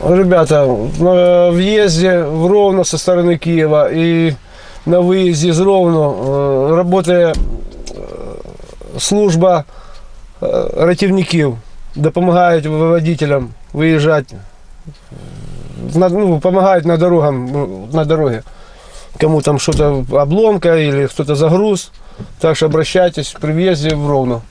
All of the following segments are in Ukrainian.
Ребята, на въезде в Ровно со стороны Киева и на выезде из Ровно э, работает э, служба э, ратівників, допомагають водителям виїжджати, на, ну, допомагають на дорогам, ну, на дороге. Кому там что-то обломка или кто-то загруз. Так что обращайтесь при въезде в Ровно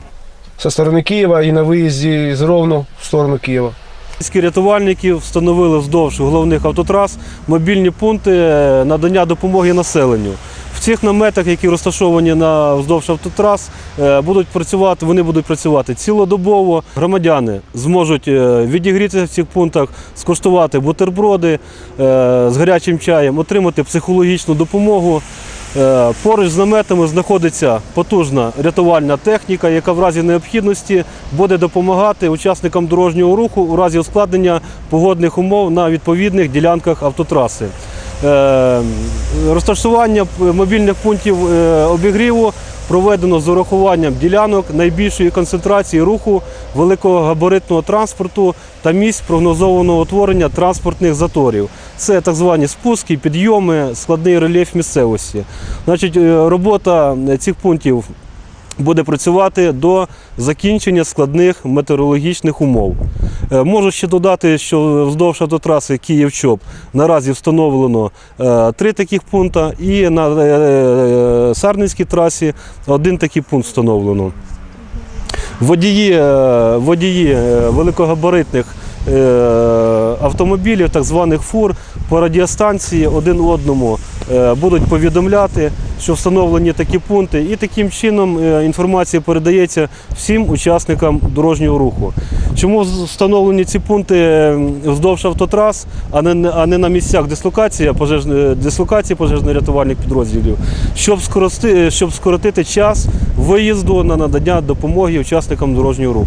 со стороны Киева и на выезде из Ровно в сторону Киева. Міські рятувальники встановили вздовж головних автотрас мобільні пункти е, надання допомоги населенню. В цих наметах, які розташовані на вздовж автотрас, е, будуть працювати, вони будуть працювати цілодобово. Громадяни зможуть е, відігрітися в цих пунктах, скуштувати бутерброди з гарячим чаєм, отримати психологічну допомогу. Е, Поруч з наметами знаходиться потужна рятувальна техніка, яка в разі необхідності буде допомагати учасникам дорожнього руху у разі ускладнення погодних умов на відповідних ділянках автотраси. Е, Розташування мобільних пунктів е, обігріву проведено з урахуванням ділянок найбільшої концентрації руху великогабаритного транспорту та місць прогнозованого утворення транспортних заторів. Це так звані спуски, підйоми, складний рельєф місцевості. Значить, е, робота цих пунктів буде працювати до закінчення складних метеорологічних умов. Е, Можу ще додати, що вздовж автотраси Київ-Чоп наразі встановлено е, три таких пункти, і на е, Сарненській трасі один такий пункт встановлено. Водії, водії великогабаритних автомобілів, так званих фур, по радіостанції один одному будуть повідомляти, що встановлені такі пункти, і таким чином інформація передається всім учасникам дорожнього руху. Чому встановлені ці пункти е, вздовж автотрас, а не, а не на місцях дислокації, пожежної, дислокації пожежно-рятувальних підрозділів, щоб, скорости, щоб скоротити час виїзду на надання допомоги учасникам дорожнього руху.